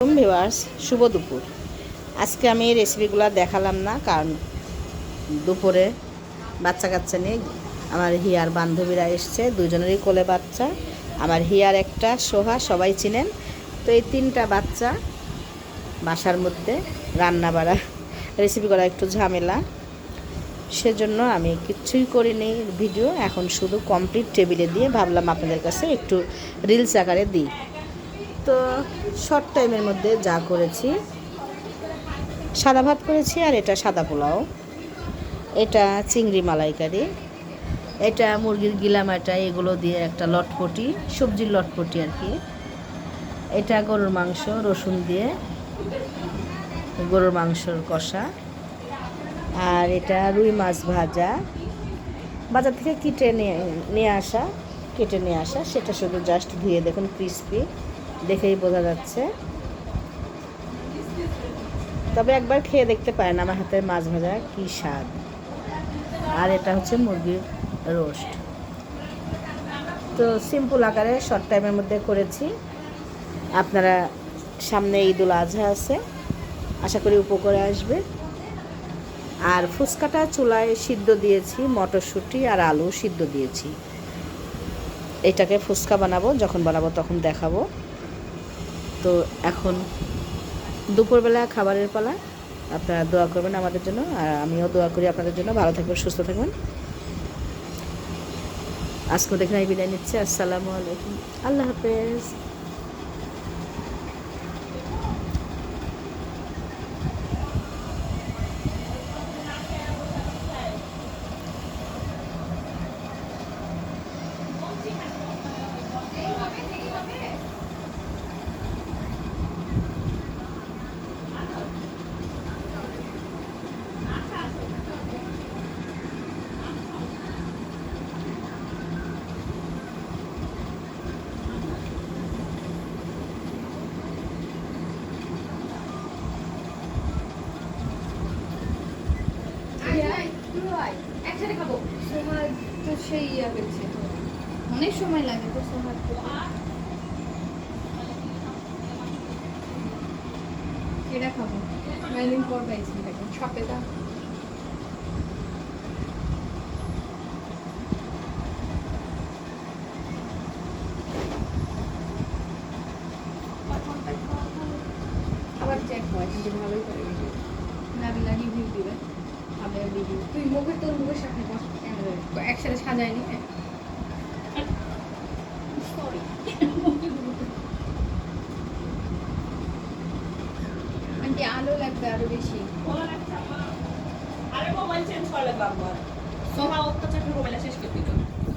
Viewers, শুভ দুপুর। আজকে আমি এই রেসিপিগুলো দেখালাম না, কারণ দুপুরে বাচ্চা কাচ্চা নিয়ে আমার হিয়ার বান্ধবীরা এসছে, দুজনেরই কোলে বাচ্চা। আমার হিয়ার একটা, সোহা, সবাই চিনেন। তো এই তিনটা বাচ্চা বাসার মধ্যে রান্না বাড়া রেসিপি করা একটু ঝামেলা। সেজন্য আমি কিচ্ছুই করিনি ভিডিও এখন শুধু কমপ্লিট টেবিলে দিয়ে ভাবলাম আপনাদের কাছে একটু রিলস আকারে দিই। তো শর্ট টাইমের মধ্যে যা করেছি। সাদা ভাত করেছি আর এটা সাদা পোলাও। এটা চিংড়ি মালাইকারি। এটা মুরগির গিলামাটা এগুলো দিয়ে একটা লটপটি, সবজির লটপটি আর কি। এটা গরুর মাংস, রসুন দিয়ে গরুর মাংসর কষা। আর এটা রুই মাছ ভাজা। বাজার থেকে কেটে নিয়ে নিয়ে আসা, কেটে নিয়ে আসা, সেটা শুধু জাস্ট ধুয়ে দেখুন ক্রিস্পি দেখেই বোঝা যাচ্ছে। তবে একবার খেয়ে দেখতে পারেন আমার হাতের মাছ ভাজা কি স্বাদ। আর এটা হচ্ছে মুরগির রোস্ট। তো সিম্পল আকারে শর্ট টাইমের মধ্যে করেছি। আপনারা সামনে ঈদুল আজহা আছে, আশা করি উপকরে আসবে। আর ফুচকাটা চুলায় সিদ্ধ দিয়েছি, মটরশুঁটি আর আলু সিদ্ধ দিয়েছি। এটাকে ফুচকা বানাবো, যখন বানাবো তখন দেখাবো। তো এখন দুপুরবেলা খাবারের পালা। আপনারা দোয়া করবেন আমাদের জন্য, আর আমিও দোয়া করি আপনাদের জন্য। ভালো থাকবেন, সুস্থ থাকবেন। আজকে দেখে বিদায় নিচ্ছি। আসসালামু আলাইকুম। আল্লাহ হাফেজ। একসাথে খাব। সোহাগ তো সেই ইয়া হয়েছে অনেক সময় লাগে তো সোহাগ এটা খাব? কয়েকদিন পর পাইছি এটাকে আবার চেক হয় ভালোই করে। নাবিলা রিভিউ দিবে। হবে তুই মুখে তোর মুখের সাথে একসাথে সাজাই নি আন্টি, আলো লাগবে আরও বেশি। আরে মোবাইল চেঞ্জ করা লাগবে আমার সোহা অত্যাচার মোবাইল শেষ করে দিল।